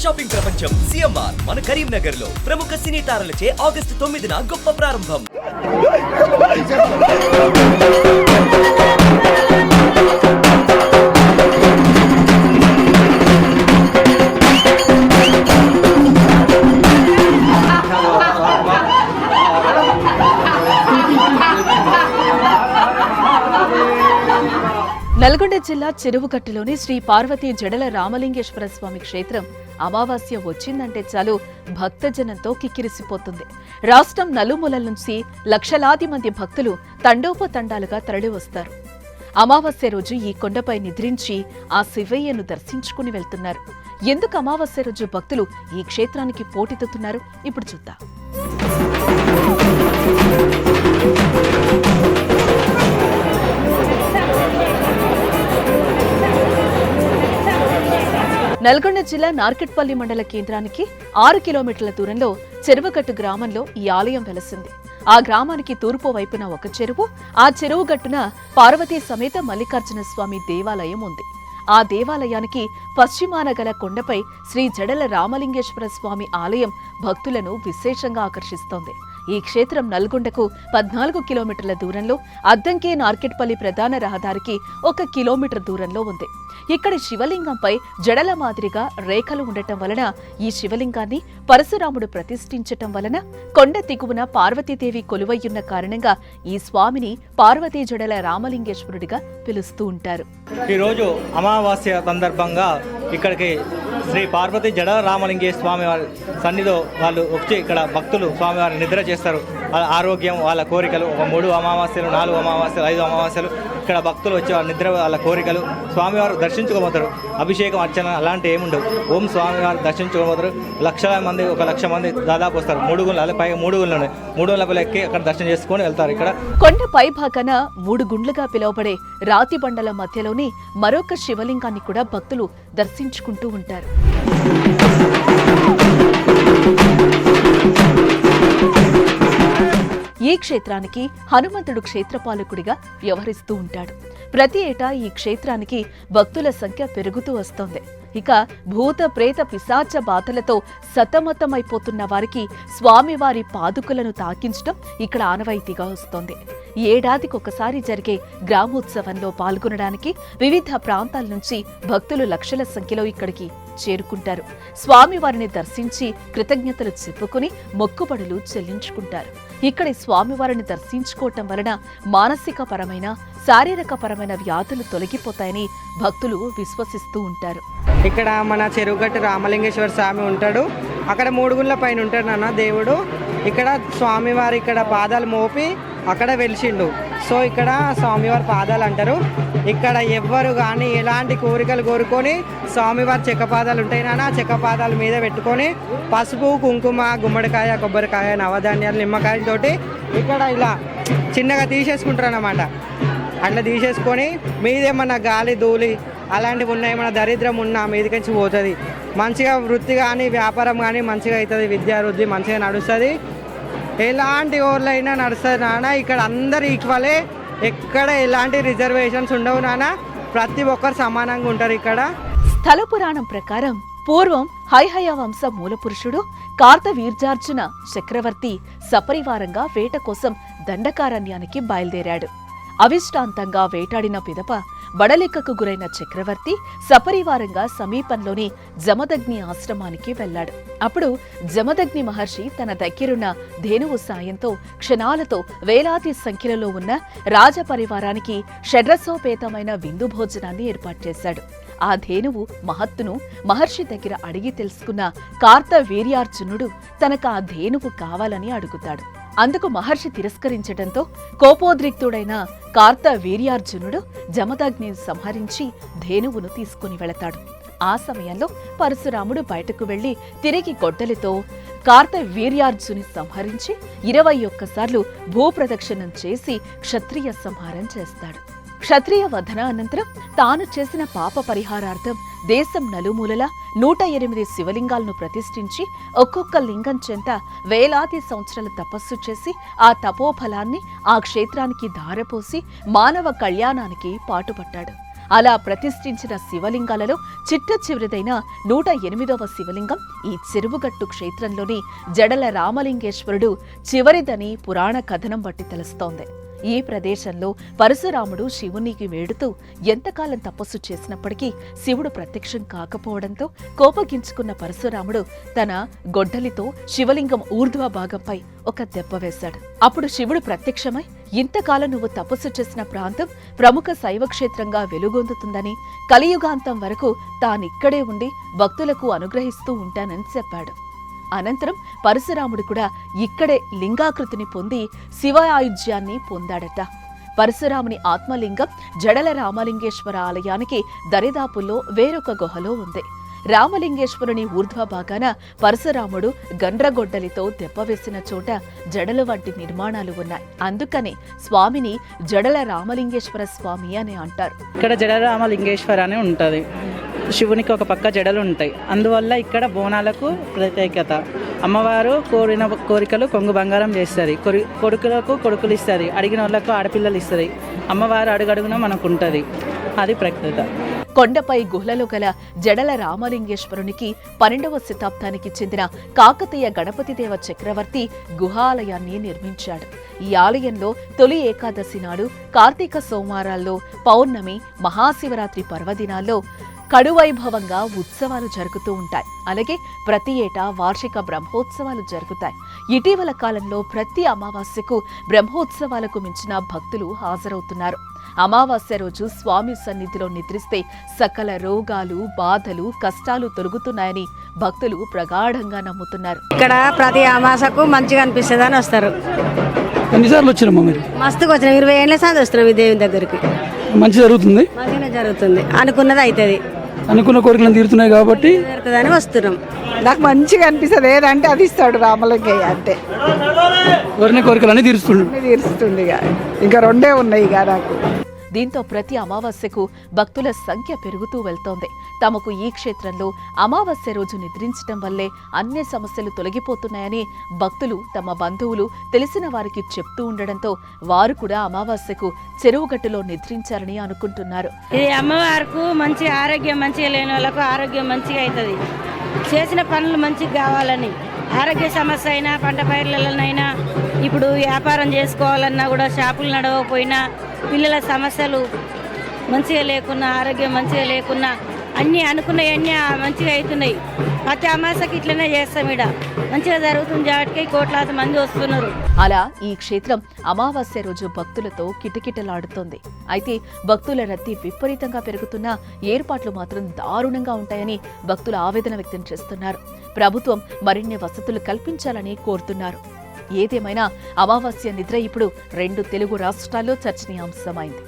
Shopping ప్రపంచం CMR మన కరీంనగర్లో ప్రముఖ సినీ తారలచే ఆగస్టు తొమ్మిదిన గొప్ప ప్రారంభం. జిల్లా చెరువుకట్టులోని శ్రీ పార్వతీ జడల రామలింగేశ్వర స్వామి క్షేత్రం అమావాస్య వచ్చిందంటే చాలు భక్తజనంతో కిక్కిరిసిపోతుంది. రాష్ట్రం నలుమూలల నుంచి లక్షలాది మంది భక్తులు తండోపతండాలుగా తరలివస్తారు. అమావాస్య రోజు ఈ కొండపై నిద్రించి ఆ శివయ్యను దర్శించుకుని వెళ్తున్నారు. ఎందుకు అమావాస్య రోజు భక్తులు ఈ క్షేత్రానికి పోటెత్తుతున్నారు ఇప్పుడు చూద్దాం. నల్గొండ జిల్లా నార్కెట్పల్లి మండల కేంద్రానికి ఆరు కిలోమీటర్ల దూరంలో చెరువుగట్టు గ్రామంలో ఈ ఆలయం వెలసింది. ఆ గ్రామానికి తూర్పు వైపున ఒక చెరువు ఆ చెరువు గట్టున పార్వతీ సమేత మల్లికార్జున స్వామి దేవాలయం ఉంది. ఆ దేవాలయానికి పశ్చిమాన గల కొండపై శ్రీ జడల రామలింగేశ్వర స్వామి ఆలయం భక్తులను విశేషంగా ఆకర్షిస్తోంది. ఈ క్షేత్రం నల్గొండకు పద్నాలుగు కిలోమీటర్ల దూరంలో అద్దంకి నార్కెట్పల్లి ప్రధాన రహదారికి ఒక కిలోమీటర్ దూరంలో ఉంది. ఇక్కడి శివలింగంపై జడల మాదిరిగా రేఖలు ఉండటం వలన ఈ శివలింగాన్ని పరశురాముడు ప్రతిష్ఠించటం వలన కొండ దిగువన పార్వతీదేవి కొలువయ్యున్న కారణంగా ఈ స్వామిని పార్వతీ జడల రామలింగేశ్వరుడిగా పిలుస్తూ ఉంటారు. ఈరోజు అమావాస్య సందర్భంగా ఇక్కడికి శ్రీ పార్వతి జడ రామలింగేశ్వర స్వామి వారి సన్నిధిలో వాళ్ళు వచ్చి ఇక్కడ భక్తులు స్వామివారిని నిద్ర చేస్తారు. వాళ్ళ ఆరోగ్యం వాళ్ళ కోరికలు ఒక మూడు అమావాస్యలు నాలుగు అమావాస్యలు ఐదు అమావాస్యలు ఇక్కడ భక్తులు వచ్చి వాళ్ళ నిద్ర వాళ్ళ కోరికలు స్వామివారు దర్శించుకోబోతారు. అభిషేకం అర్చన అలాంటి ఏముండవు. ఓం స్వామివారు దర్శించుకోబోతారు. లక్షల మంది ఒక లక్ష మంది దాదాపు వస్తారు. మూడు గుళ్ళు పైగా మూడు గుండ్లు ఉన్నాయి మూడు గుళ్ళ ఎక్కి అక్కడ దర్శనం చేసుకొని వెళ్తారు ఇక్కడ. కొండ పైభాగాన మూడు గుండ్లుగా పిలువబడే రాతి బండల మధ్యలోని మరొక శివలింగాన్ని కూడా భక్తులు దర్శించుకుంటూ ఉంటారు. ఈ క్షేత్రానికి హనుమంతుడు క్షేత్రపాలకుడిగా వ్యవహరిస్తూ ఉంటాడు. ప్రతి ఏటా ఈ క్షేత్రానికి భక్తుల సంఖ్య పెరుగుతూ వస్తోంది. ఇక భూత ప్రేత పిశాచ బాధలతో సతమతమైపోతున్న వారికి స్వామివారి పాదుకులను తాకించడం ఇక్కడ ఆనవాయితీగా వస్తోంది. ఏడాదికొకసారి జరిగే గ్రామోత్సవంలో పాల్గొనడానికి వివిధ ప్రాంతాల నుంచి భక్తులు లక్షల సంఖ్యలో ఇక్కడికి చేరుకుంటారు. స్వామివారిని దర్శించి కృతజ్ఞతలు చెప్పుకుని మొక్కుబడులు చెల్లించుకుంటారు. ఇక్కడి స్వామివారిని దర్శించుకోవటం వలన మానసిక పరమైన శారీరక పరమైన వ్యాధులు తొలగిపోతాయని భక్తులు విశ్వసిస్తూ ఉంటారు. ఇక్కడ మన చెరువుగట్టు రామలింగేశ్వర స్వామి ఉంటాడు. అక్కడ మూడుగుళ్ళ పైన ఉంటాడు నాన్న దేవుడు. ఇక్కడ స్వామివారి ఇక్కడ పాదాలు మోపి అక్కడ వెలిసిండు. సో ఇక్కడ స్వామివారి పాదాలు అంటారు. ఇక్కడ ఎవ్వరు కానీ ఎలాంటి కోరికలు కోరుకొని స్వామివారి చెక్క పాదాలు ఉంటాయి నాన్న. చెక్క పాదాల మీద పెట్టుకొని పసుపు కుంకుమ గుమ్మడికాయ కొబ్బరికాయ నవధాన్యాలు నిమ్మకాయలతోటి ఇక్కడ ఇలా చిన్నగా తీసేసుకుంటారు అన్నమాట అట్లా తీసేసుకొని మీదేమన్నా గాలి ధూళి అలాంటివి ఉన్నాయి మన దరిద్రం ఉన్నా మీదకించి పోతుంది. మంచిగా వృత్తి కానీ వ్యాపారం కానీ మంచిగా అవుతుంది. విద్యావృద్ధి మంచిగా నడుస్తుంది. ఎలాంటి ఊర్లైనా నడుస్తుంది నాన్న. ఇక్కడ అందరు ఈక్వలే ఎక్కడ ఎలాంటి రిజర్వేషన్స్ ఉండవు నాన్న. ప్రతి ఒక్కరు సమానంగా ఉంటారు ఇక్కడ. స్థల పురాణం ప్రకారం పూర్వం హైహయ వంశ మూలపురుషుడు కార్తవీర్జార్జున చక్రవర్తి సపరివారంగా వేట కోసం దండకారణ్యానికి బయలుదేరాడు. అవిష్టాంతంగా వేటాడిన పిదప బడలిక్కకు గురైన చక్రవర్తి సపరివారంగా సమీపంలోని జమదగ్ని ఆశ్రమానికి వెళ్ళాడు. అప్పుడు జమదగ్ని మహర్షి తన దగ్గరున్న ధేనువు సాయంతో క్షణాలతో వేలాది సంఖ్యలో ఉన్న రాజపరివారానికి షడ్రసోపేతమైన విందు భోజనాన్ని ఏర్పాటు చేశాడు. ఆ ధేనువు మహత్తును మహర్షి దగ్గర అడిగి తెలుసుకున్న కార్త వీర్యార్జునుడు తనకు ఆ ధేనువు కావాలని అడుగుతాడు. అందుకు మహర్షి తిరస్కరించడంతో కోపోద్రిక్తుడైన కార్త వీర్యార్జునుడు జమదగ్నిని సంహరించి ధేనువును తీసుకుని వెళతాడు. ఆ సమయంలో పరశురాముడు బయటకు వెళ్ళి తిరిగి గొడ్డలితో కార్త వీర్యార్జుని సంహరించి ఇరవై ఒక్కసార్లు భూప్రదక్షిణం చేసి క్షత్రియ సంహారం చేస్తాడు. క్షత్రియ వధన అనంతరం తాను చేసిన పాప పరిహారార్థం దేశం నలుమూలలా నూట ఎనిమిది శివలింగాలను ప్రతిష్ఠించి ఒక్కొక్క లింగం చెంత వేలాది సంవత్సరాల తపస్సు చేసి ఆ తపోఫలాన్ని ఆ క్షేత్రానికి ధారపోసి మానవ కళ్యాణానికి పాటుపట్టాడు అలా ప్రతిష్ఠించిన శివలింగాలలో చిట్ట చివరిదైన నూట ఎనిమిదవ శివలింగం ఈ చెరువుగట్టు క్షేత్రంలోని జడల రామలింగేశ్వరుడు చివరిదని పురాణ కథనం బట్టి తెలుస్తోంది. ఈ ప్రదేశంలో పరశురాముడు శివునికి వేడుతూ ఎంతకాలం తపస్సు చేసినప్పటికీ శివుడు ప్రత్యక్షం కాకపోవడంతో కోపగించుకున్న పరశురాముడు తన గొడ్డలితో శివలింగం ఊర్ధ్వ భాగంపై ఒక దెబ్బ వేశాడు. అప్పుడు శివుడు ప్రత్యక్షమై ఇంతకాలం నువ్వు తపస్సు చేసిన ప్రాంతం ప్రముఖ శైవక్షేత్రంగా వెలుగొందుతుందని కలియుగాంతం వరకు తానిక్కడే ఉండి భక్తులకు అనుగ్రహిస్తూ ఉంటానని చెప్పాడు. అనంతరం పరశురాముడు కూడా ఇక్కడే లింగాకృతిని పొంది శివ ఆయుధ్యాన్ని పొందాడట. పరశురాముని ఆత్మలింగం జడల రామలింగేశ్వర ఆలయానికి దరిదాపుల్లో వేరొక గుహలో ఉంది. రామలింగేశ్వరుని ఊర్ధ్వభాగాన పరశురాముడు గండ్రగొడ్డలితో దెబ్బవేసిన చోట జడలు వంటి నిర్మాణాలు ఉన్నాయి. అందుకని స్వామిని జడల రామలింగేశ్వర స్వామి అని అంటారు. ఇక్కడ జడరామ రామలింగేశ్వర అని ఉంటుంది. శివునికి ఒక పక్క జడలు ఉంటాయి. అందువల్ల ఇక్కడ బోనాలకు ప్రత్యేకత. అమ్మవారు కోరిన కోరికలు కొంగు బంగారం చేస్తుంది. కొరి కొడుకులకు కొడుకులు ఇస్తుంది. అడిగిన వాళ్ళకు ఆడపిల్లలు ఇస్తుంది. అమ్మవారు అడుగడుగున మనకు ఉంటుంది. అది ప్రత్యేకత కొండపై గుహలలో గల జడల రామలింగేశ్వరునికి పన్నెండవ శతాబ్దానికి చెందిన కాకతీయ గణపతిదేవ చక్రవర్తి గుహాలయాన్ని నిర్మించాడు. ఈ ఆలయంలో తొలి ఏకాదశి నాడు కార్తీక సోమవారాల్లో పౌర్ణమి మహాశివరాత్రి పర్వదినాల్లో కడువైభవంగా ఉత్సవాలు జరుగుతూ ఉంటాయి. అలాగే ప్రతి ఏటా వార్షిక బ్రహ్మోత్సవాలు జరుగుతాయి. ఇటీవల కాలంలో ప్రతి అమావాస్యకు బ్రహ్మోత్సవాలకు మించిన భక్తులు హాజరవుతున్నారు. అమావాస్య రోజు స్వామి సన్నిధిలో నిద్రిస్తే సకల రోగాలు బాధలు కష్టాలు తొలగుతున్నాయని భక్తులు ప్రగాఢంగా నమ్ముతున్నారు. ఇక్కడ ప్రతి అమాసకు మంచిగా అనిపిస్తుంది అని వస్తారు. ఎన్నిసార్లు వచ్చినామా మీరు? మస్తుగా వచ్చినాం. ఇరవై ఏళ్ళ సార్ వస్తున్నాం ఈ దేవుని దగ్గరికి. మంచి జరుగుతుంది? మంచిగానే జరుగుతుంది. అనుకున్నది అవుతుంది అనుకున్న కోరికలను తీరుతున్నాయి కాబట్టి వస్తున్నాం. నాకు మంచిగా అనిపిస్తుంది. ఏదంటే అది ఇస్తాడు రామలింగయ్య అంతే కోరిన కోరికలన్నీ తీరుస్తుండ్రు తీరుస్తుంది ఇక. ఇంకా రెండే ఉన్నాయి ఇక నాకు. దీంతో ప్రతి అమావాస్యకు భక్తుల సంఖ్య పెరుగుతూ వెళ్తోంది. తమకు ఈ క్షేత్రంలో అమావాస్య రోజు నిద్రించడం వల్లే అన్ని సమస్యలు తొలగిపోతున్నాయని భక్తులు తమ బంధువులు తెలిసిన వారికి చెప్తూ ఉండడంతో వారు కూడా అమావాస్యకు చెరువుగట్టులో నిద్రించారని అనుకుంటున్నారు. ఇది అమ్మవారికి మంచి ఆరోగ్యం మంచిగా లేని వాళ్ళకు ఆరోగ్యం మంచిగా అవుతుంది. చేసిన పనులు మంచిగా కావాలని ఆరోగ్య సమస్య అయినా పంట పైర్లలోనైనా ఇప్పుడు వ్యాపారం చేసుకోవాలన్నా కూడా షాపులు నడవకపోయినా పిల్లల సమస్యలు మంచిగా లేకున్నా ఆరోగ్యం మంచిగా లేకున్నా అన్నీ అనుకున్నవన్నీ మంచిగా అవుతున్నాయి. ప్రతి అమాసకి ఇట్లనే చేస్తాం ఇడ మంచిగా జరుగుతుంది కాబట్టి కోట్లాది మంది వస్తున్నారు. అలా ఈ క్షేత్రం అమావాస్య రోజు భక్తులతో కిటకిటలాడుతోంది. అయితే భక్తుల రద్దీ విపరీతంగా పెరుగుతున్న ఏర్పాట్లు మాత్రం దారుణంగా ఉంటాయని భక్తులు ఆవేదన వ్యక్తం చేస్తున్నారు. ప్రభుత్వం మరిన్ని వసతులు కల్పించాలని కోరుతున్నారు. ఏదేమైనా అమావాస్య నిద్ర ఇప్పుడు రెండు తెలుగు రాష్ట్రాల్లో చర్చనీయాంశమైంది.